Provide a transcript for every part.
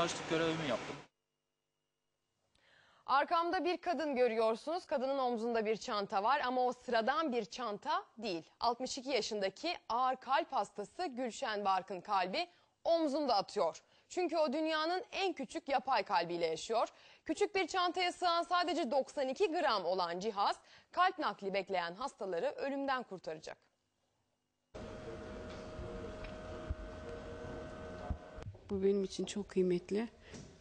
vatandaşlık görevimi yaptım. Arkamda bir kadın görüyorsunuz. Kadının omzunda bir çanta var ama o sıradan bir çanta değil. 62 yaşındaki ağır kalp hastası Gülşen Barkın kalbi omzunda atıyor. Çünkü o dünyanın en küçük yapay kalbiyle yaşıyor. Küçük bir çantaya sığan sadece 92 gram olan cihaz kalp nakli bekleyen hastaları ölümden kurtaracak. Bu benim için çok kıymetli.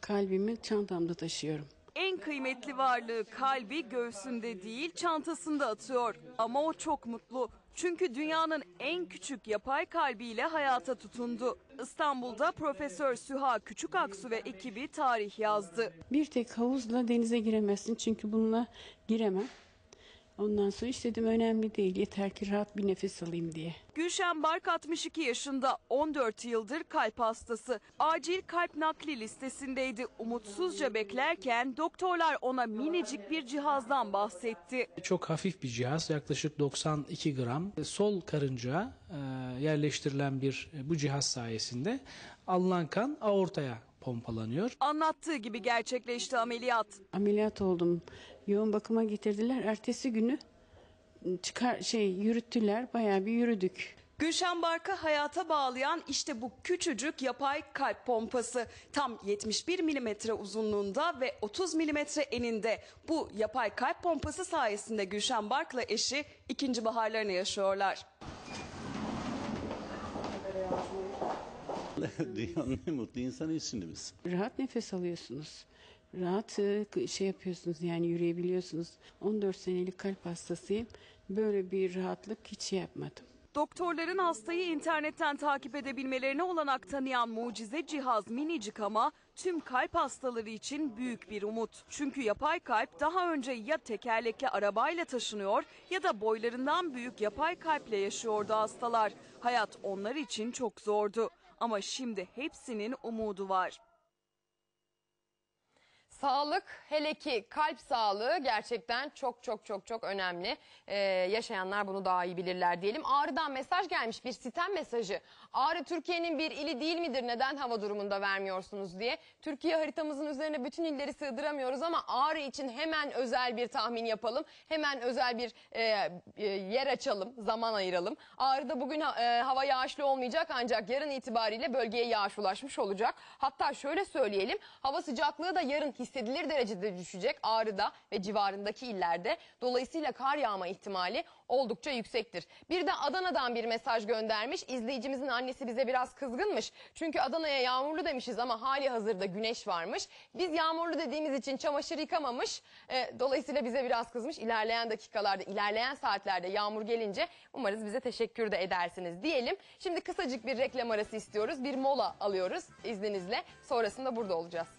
Kalbimi çantamda taşıyorum. En kıymetli varlığı kalbi göğsünde değil çantasında atıyor. Ama o çok mutlu. Çünkü dünyanın en küçük yapay kalbiyle hayata tutundu. İstanbul'da Profesör Süha Küçükaksu ve ekibi tarih yazdı. Bir tek havuzla denize giremezsin çünkü bununla giremem. Ondan sonra istedim önemli değil yeter ki rahat bir nefes alayım diye. Gülşen Bark 62 yaşında 14 yıldır kalp hastası. Acil kalp nakli listesindeydi. Umutsuzca beklerken doktorlar ona minicik bir cihazdan bahsetti. Çok hafif bir cihaz yaklaşık 92 gram sol karıncağa e, yerleştirilen bir bu cihaz sayesinde alınan kan aortaya pompalanıyor. Anlattığı gibi gerçekleşti ameliyat. Ameliyat oldum. Yoğun bakıma getirdiler. Ertesi günü çıkar şey yürüttüler. Bayağı bir yürüdük. Gülşen Bark'ı hayata bağlayan işte bu küçücük yapay kalp pompası. Tam 71 milimetre uzunluğunda ve 30 milimetre eninde. Bu yapay kalp pompası sayesinde Gülşen Bark'la eşi ikinci baharlarını yaşıyorlar. Dünyanın en mutlu insanıyız şimdi biz. Rahat nefes alıyorsunuz. Rahat e, şey yapıyorsunuz yani yürüyebiliyorsunuz. 14 senelik kalp hastasıyım. Böyle bir rahatlık hiç şey yapmadım. Doktorların hastayı internetten takip edebilmelerine olanak tanıyan mucize cihaz minicik ama tüm kalp hastaları için büyük bir umut. Çünkü yapay kalp daha önce ya tekerlekli arabayla taşınıyor ya da boylarından büyük yapay kalple yaşıyordu hastalar. Hayat onlar için çok zordu. Ama şimdi hepsinin umudu var. Sağlık hele ki kalp sağlığı gerçekten çok çok çok çok önemli. Ee, yaşayanlar bunu daha iyi bilirler diyelim. Ağrı'dan mesaj gelmiş bir sitem mesajı. Ağrı Türkiye'nin bir ili değil midir? Neden hava durumunda vermiyorsunuz diye. Türkiye haritamızın üzerine bütün illeri sığdıramıyoruz ama Ağrı için hemen özel bir tahmin yapalım. Hemen özel bir e, e, yer açalım, zaman ayıralım. Ağrı'da bugün e, hava yağışlı olmayacak ancak yarın itibariyle bölgeye yağış ulaşmış olacak. Hatta şöyle söyleyelim hava sıcaklığı da yarın hissedilir derecede düşecek Ağrı'da ve civarındaki illerde. Dolayısıyla kar yağma ihtimali oldukça yüksektir. Bir de Adana'dan bir mesaj göndermiş. İzleyicimizin annesi bize biraz kızgınmış. Çünkü Adana'ya yağmurlu demişiz ama hali hazırda güneş varmış. Biz yağmurlu dediğimiz için çamaşır yıkamamış. E, dolayısıyla bize biraz kızmış. İlerleyen dakikalarda, ilerleyen saatlerde yağmur gelince umarız bize teşekkür de edersiniz diyelim. Şimdi kısacık bir reklam arası istiyoruz. Bir mola alıyoruz izninizle. Sonrasında burada olacağız.